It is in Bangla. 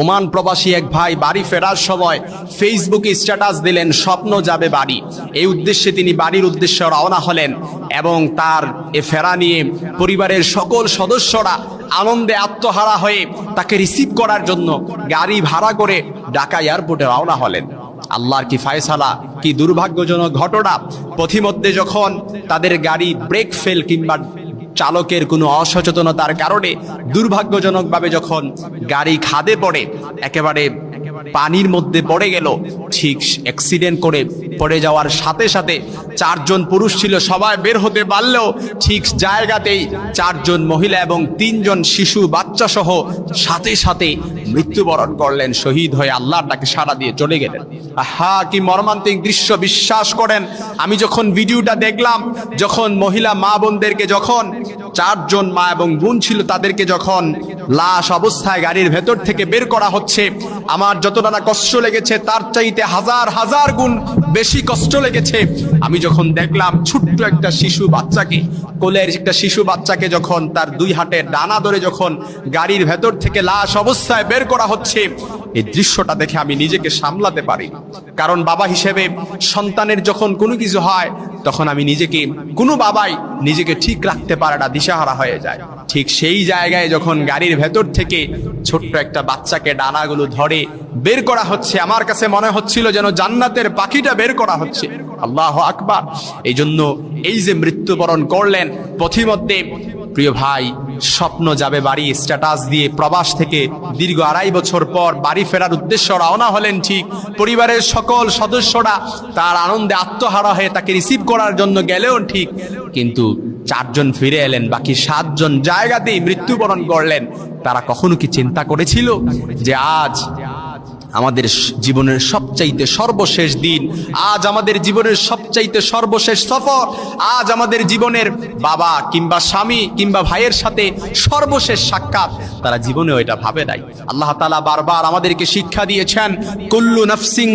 ওমান প্রবাসী এক ভাই বাড়ি ফেরার সময় ফেসবুকে স্ট্যাটাস দিলেন, স্বপ্ন যাবে বাড়ি। এই উদ্দেশ্যে তিনি বাড়ির উদ্দেশ্যে রওনা হলেন এবং তার এ ফেরা নিয়ে পরিবারের সকল সদস্যরা আনন্দে আত্মহারা হয়ে তাকে রিসিভ করার জন্য গাড়ি ভাড়া করে ঢাকা এয়ারপোর্টে রওনা হলেন। আল্লাহর কি ফায়সালা, কি দুর্ভাগ্যজনক ঘটনা? পথিমধ্যে যখন তাদের গাড়ি ব্রেক ফেল কিংবা চালকের কোনো অসচেতনতার কারণে দুর্ভাগ্যজনকভাবে যখন গাড়ি খাদে পড়ে, একেবারে পানির মধ্যে পড়ে গেল, ঠিক অ্যাক্সিডেন্ট করে পড়ে যাওয়ার সাথে সাথে চারজন পুরুষ ছিল, সবাই বের হতে পারলেও ঠিক জায়গাতেই চারজন মহিলা এবং তিনজন শিশু বাচ্চা সহ সাথে সাথে মৃত্যুবরণ করলেন, শহীদ হয়ে আল্লাহর ডাকে সাড়া দিয়ে চলে গেলেন। আহা, কি মর্মান্তিক দৃশ্য, বিশ্বাস করেন। আমি যখন ভিডিওটা দেখলাম, যখন মহিলা মা বোনদেরকে যখন, চারজন মা এবং বোন ছিল তাদেরকে যখন লাশ অবস্থায় গাড়ির ভেতর থেকে বের করা হচ্ছে আমার যতটা কষ্ট লেগেছে, তার চাইতে হাজার হাজার গুণ বেশি কষ্ট লেগেছে। আমি যখন দেখলাম ছোট্ট একটা শিশু বাচ্চাকে, কোলের একটা শিশু বাচ্চাকে যখন তার দুই হাতে ডানা ধরে যখন গাড়ির ভেতর থেকে লাশ অবস্থায় বের করা হচ্ছে, এই দৃশ্যটা দেখে আমি নিজেকে সামলাতে পারি। কারণ বাবা হিসেবে সন্তানের যখন কোনো কিছু হয়, তখন আমি নিজেকে, কোনো বাবাই নিজেকে ঠিক রাখতে পারে না, দিশাহারা হয়ে যায়। ঠিক সেই জায়গায় যখন গাড়ির ভেতর থেকে ছোট্ট একটা বাচ্চাকে ডানাগুলো ধরে বের করা হচ্ছে, আমার কাছে মনে হচ্ছিল যেন জান্নাতের পাখিটা বের করা হচ্ছে। আল্লাহ আকবার। এই জন্য এই যে মৃত্যুবরণ করলেন, পথিমধ্যে প্রিয় ভাই, স্বপ্ন যাবে বাড়ি স্ট্যাটাস দিয়ে প্রবাস থেকে দীর্ঘ আড়াই বছর পর বাড়ি ফেরার উদ্দেশ্য রওনা হলেন ঠিক। পরিবারের সকল সদস্যরা তার আনন্দে আত্মহারা হয়ে তাকে রিসিভ করার জন্য গেলেও ঠিক। কিন্তু চারজন ফিরে এলেন, বাকি সাতজন জায়গাতেই মৃত্যুবরণ করলেন। তারা কখনো কি চিন্তা করেছিল যে আজ আমাদের জীবনের সবচাইতে সর্বশেষ দিন, আজ আমাদের জীবনের সবচাইতে সর্বশেষ সফর, আজ আমাদের জীবনের বাবা কিংবা স্বামী কিংবা ভাইয়ের সাথে সর্বশেষ সাক্ষাৎ। তারা জীবনেও এটা ভাবে নাই। আল্লাহ তালা বারবার আমাদেরকে শিক্ষা দিয়েছেন, কুল্লু নফসিং